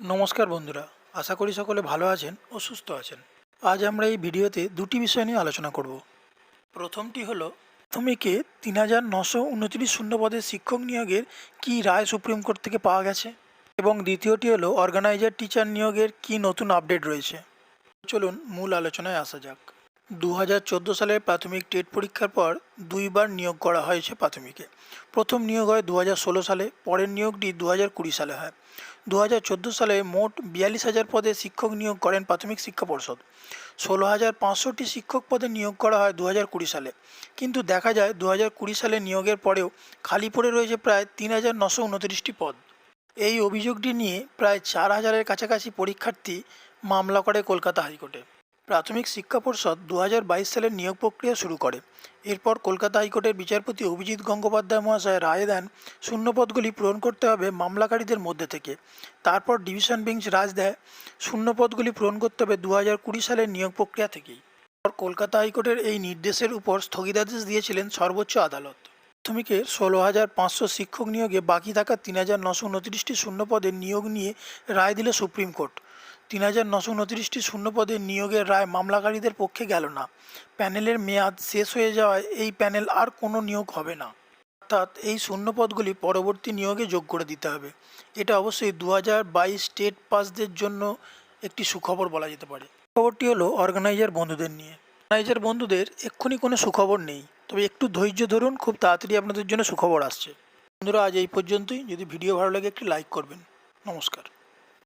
নমস্কার বন্ধুরা, আশা করি সকলে ভালো আছেন ও সুস্থ আছেন। আজ আমরা এই ভিডিওতে দুটি বিষয় নিয়ে আলোচনা করব। প্রথমটি হল, প্রাথমিকে তিন হাজার নশো উনত্রিশ শূন্য পদের শিক্ষক নিয়োগের কি রায় সুপ্রিম কোর্ট থেকে পাওয়া গেছে? এবং দ্বিতীয়টি হলো অর্গানাইজার টিচার নিয়োগের কি নতুন আপডেট রয়েছে? চলুন মূল আলোচনায় আসা যাক। দু হাজার চোদ্দ সালের প্রাথমিক টেট পরীক্ষার পর দুইবার নিয়োগ করা হয়েছে প্রাথমিকে। প্রথম নিয়োগ হয় দু সালে, পরের নিয়োগটি দু হাজার কুড়ি সালে হয়। দু হাজার চোদ্দ সালে মোট বিয়াল্লিশ হাজার পদে শিক্ষক নিয়োগ করেন প্রাথমিক শিক্ষা পর্ষদ। ষোলো হাজার পাঁচশোটি শিক্ষক পদে নিয়োগ করা হয় দু হাজার কুড়ি সালে। কিন্তু দেখা যায় দু হাজার কুড়ি সালে নিয়োগের পরেও খালি পড়ে রয়েছে প্রায় তিন হাজার নশো উনত্রিশটি পদ। এই অভিযোগটি নিয়ে প্রায় চার হাজারের কাছাকাছি পরীক্ষার্থী মামলা করে কলকাতা হাইকোর্টে। প্রাথমিক শিক্ষা পর্ষদ দু হাজার বাইশ সালের নিয়োগ প্রক্রিয়া শুরু করে। এরপর কলকাতা হাইকোর্টের বিচারপতি অভিজিৎ গঙ্গোপাধ্যায় মহাশয় রায় দেন, শূন্যপদগুলি পূরণ করতে হবে মামলাকারীদের মধ্যে থেকে। তারপর ডিভিশন বেঞ্চ রাজ দেয়, শূন্যপদগুলি পূরণ করতে হবে দু হাজার কুড়ি সালের নিয়োগ প্রক্রিয়া থেকেই। কলকাতা হাইকোর্টের এই নির্দেশের উপর স্থগিতাদেশ দিয়েছিলেন সর্বোচ্চ আদালত। প্রাথমিকের ষোলো হাজার পাঁচশো শিক্ষক নিয়োগে বাকি থাকা তিন হাজার নশো উনত্রিশটি শূন্যপদের নিয়োগ নিয়ে রায় দিল সুপ্রিম কোর্ট। তিন হাজার নশো উনত্রিশটি শূন্যপদের নিয়োগের রায় মামলাকারীদের পক্ষে গেল না। প্যানেলের মেয়াদ শেষ হয়ে যাওয়ায় এই প্যানেল আর কোনো নিয়োগ হবে না। অর্থাৎ এই শূন্যপদগুলি পরবর্তী নিয়োগে যোগ করে দিতে হবে। এটা অবশ্যই দু হাজার বাইশ স্টেট পাসদের জন্য একটি সুখবর বলা যেতে পারে। খবরটি হলো অর্গানাইজার বন্ধুদের নিয়ে। অর্গানাইজার বন্ধুদের এক্ষুনি কোনো সুখবর নেই। তবে একটু ধৈর্য ধরুন, খুব তাড়াতাড়ি আপনাদের জন্য সুখবর আসছে। বন্ধুরা, আজ এই পর্যন্তই। যদি ভিডিও ভালো লাগে, একটি লাইক করবেন। নমস্কার।